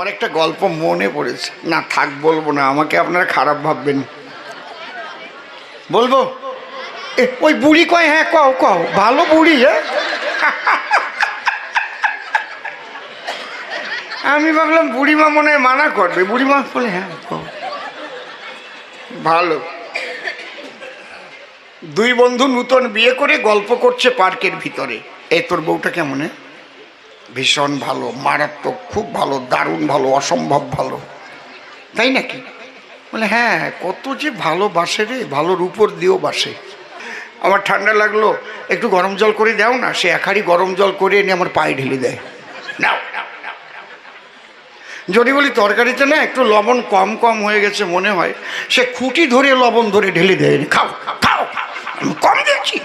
আমার একটা গল্প মনে পড়েছে। না থাক বলব না আমাকে আপনারা খারাপ ভাববেন বলব? এ, ওই বুড়ি কয় হ্যাঁ কও কও ভালো বুড়ি হ্যাঁ? আমি ভাবলাম বুড়িমা মনে হয় মানা করবে। বুড়িমা বলে হ্যাঁ ভালো। দুই বন্ধু নূতন বিয়ে করে গল্প করছে পার্কের ভিতরে। এ তোর বউটা কেমন হ্যাঁ? ভীষণ ভালো মারাত্মক খুব ভালো দারুণ ভালো অসম্ভব ভালো তাই নাকি বলে হ্যাঁ কত যে ভালো বাসে রে ভালোর উপর দিয়েও বাসে আমার ঠান্ডা লাগল একটু গরম জল করে দাও না সে এক হাঁড়ি গরম জল করে এনে আমার পায়ে ঢেলে দেয় নাও। যদি বলি তরকারিতে না একটু লবণ কম কম হয়ে গেছে মনে হয় সে খুঁটি ধরে লবণ ধরে ঢেলে দেয় খাও খাও খাও কম দিয়েছি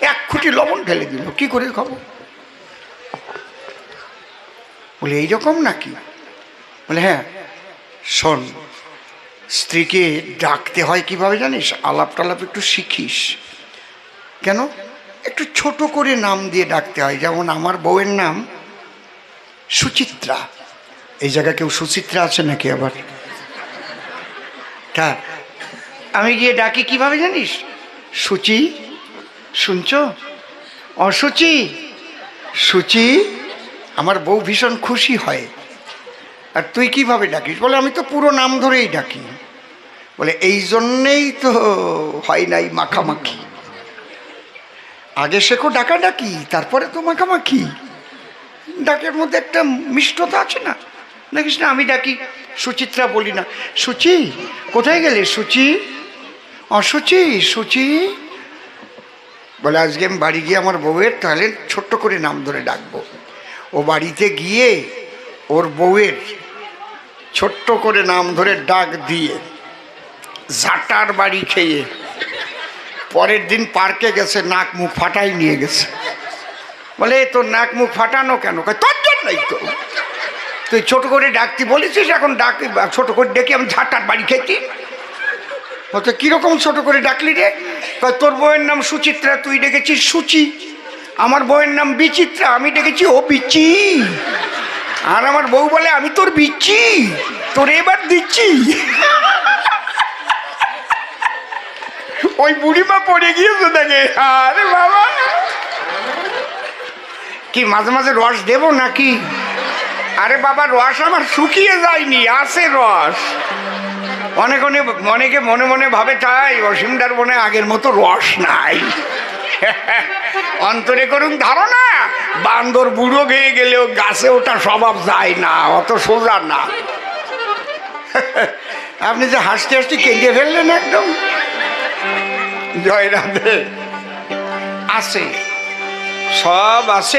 এক খুঁটি লবণ ঢেলে দিল কি করে খাব বলে এইরকম নাকি? বলে হ্যাঁ শোন, স্ত্রীকে ডাকতে হয় কীভাবে জানিস? আলাপ টালাপ একটু শিখিস। কেন? একটু ছোট করে নাম দিয়ে ডাকতে হয়। যেমন আমার বউয়ের নাম সুচিত্রা। এই জায়গায় কেউ সুচিত্রা আছে নাকি আবার? তা, আমি গিয়ে ডাকি কীভাবে জানিস? সুচি, শুনছ? অসুচি সুচি আমার বউ ভীষণ খুশি হয়। আর তুই কীভাবে ডাকিস? বলে, আমি তো পুরো নাম ধরেই ডাকি। বলে, এই জন্যেই তো হয় নাই মাখামাখি। আগে শেখো ডাকা ডাকি, তারপরে তো মাখামাখি। ডাকের মধ্যে একটা মিষ্টতা আছে না? দেখিস না, আমি ডাকি, সুচিত্রা বলি না। সুচি, কোথায় গেলে সুচি? অসুচি সুচি। বলে, আজকে আমি বাড়ি গিয়ে আমার বউয়ের তাহলে ছোট্ট করে নাম ধরে ডাকবো। ও বাড়িতে গিয়ে ওর বউয়ের ছোট্ট করে নাম ধরে ডাক দিয়ে ঝাঁটার বাড়ি খেয়ে পরের দিন পার্কে গেছে, নাক মুখ ফাটাই নিয়ে গেছে। বলে, "এ তোর নাক মুখ ফাটানো কেন? তোর জন্যই তো। তুই ছোট করে ডাকতি বলেছিস, এখন ডাক, ছোট করে ডেকে আমি ঝাঁটার বাড়ি খেতি তো কীরকম ছোট করে ডাকলি রে? তোর বউয়ের নাম সুচিত্রা, তুই ডেকেছিস সুচি। আমার বউয়ের নাম বিচিত্রা, আমি ডেকেছি, ও বিচি। আর আমার বউ বলে, আমি তোর বিচ্ছি তোর এবার দিচ্ছি। ওই বুড়িমা পড়ে গিয়েছে দেখে। আরে বাবা। কি, মাঝে মাঝে রস দেবো নাকি? আরে বাবা, রস আমার শুকিয়ে যায়নি, আছে রস। অনেক অনেক, অনেকে মনে মনে ভাবে, তাই অসীমদার মনে আগের মতো রস নাই। অন্তরে করুন ধারণা। বান্দর বুড়ো হয়ে গেলেও গাছে ওটা স্বভাব যায় না, অত সোজা না। আপনি যে হাসতে হাসতে কেঁদে ফেললেন একদম। জয় রাধে আছে। সব আছে।